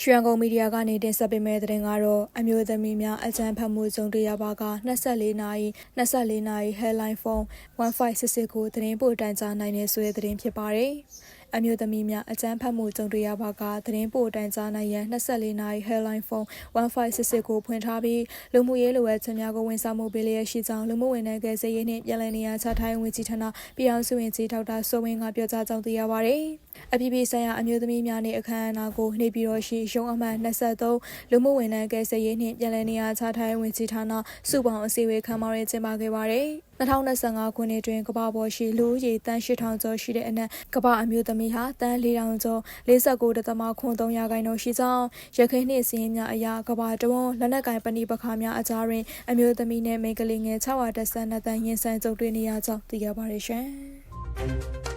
ရွှေရန်ကုန်မီဒီယာကနေတင်ဆက်ပေးမယ့်သတင်းကတော့အမျိုးသမီးများအကြမ်းဖက်မှုကြုံတွေ့ရပါက24နာရီ24နာရီ headline phone 1566ကိုသတင်းပို့တိုင်ကြားနိုင်တဲ့ဆိုတဲ့သတင်းဖြစ်ပါတယ်။အမျိုးသမီးများအကြမ်းဖက်မှုကြုံတွေ့ရပါကသတင်းပို့တိုင်ကြားနိုင်ရန်24နာရီ headline phone 1566ကိုဖွင့်ထားပြီးလူမှုရေးလိုအပ်ချက်များကိုဝန်ဆောင်မှုပေးလျက်ရှိကြောင်းလူမှုဝန်ထမ်းကယ်ဆယ်ရေးနှင့်ပြည်내နေရာချထိုင်းဝင်ကြီးဌာနပြည်အောင်စုဝင်ကြီးဒေါက်တာစိုးဝင်းကပြောကြားကြောင်းသိရပါတယ်။ အပြည်ပြည်ဆိုင်ရာအမျိုးသမီးများနှင့်အခမ်းအနားကိုနေပြည်တော်ရှိရုံးအမှတ်23လူမှုဝန်ထမ်းကယ်ဆယ်ရေးနှင့်ပြည်내နေရာချထိုင်းဝင်ကြီးဌာနစုပေါင်းအစည်းအဝေးခမ်းမရဲကျင်းပခဲ့ပါတယ်။2025ခုနှစ်တွင်ကမ္ဘာပေါ်ရှိလူဦးရေတန်း8000ကျော်ရှိတဲ့အနက်ကမ္ဘာအမျိုးသမီးဟာတန်း4000ကျော်49.3ရာခိုင်နှုန်းရှိကြောင်းရခိုင်နှင့်စည်ရင်များအရာကမ္ဘာတဝန်းလက်နက်ကင်ပဏိပခါများအကြားတွင်အမျိုးသမီးနှင့်မိန်းကလေးငယ်612တန်းရင်ဆိုင်ကြုံတွေ့နေရကြောင်းသိရပါတယ်ရှင်။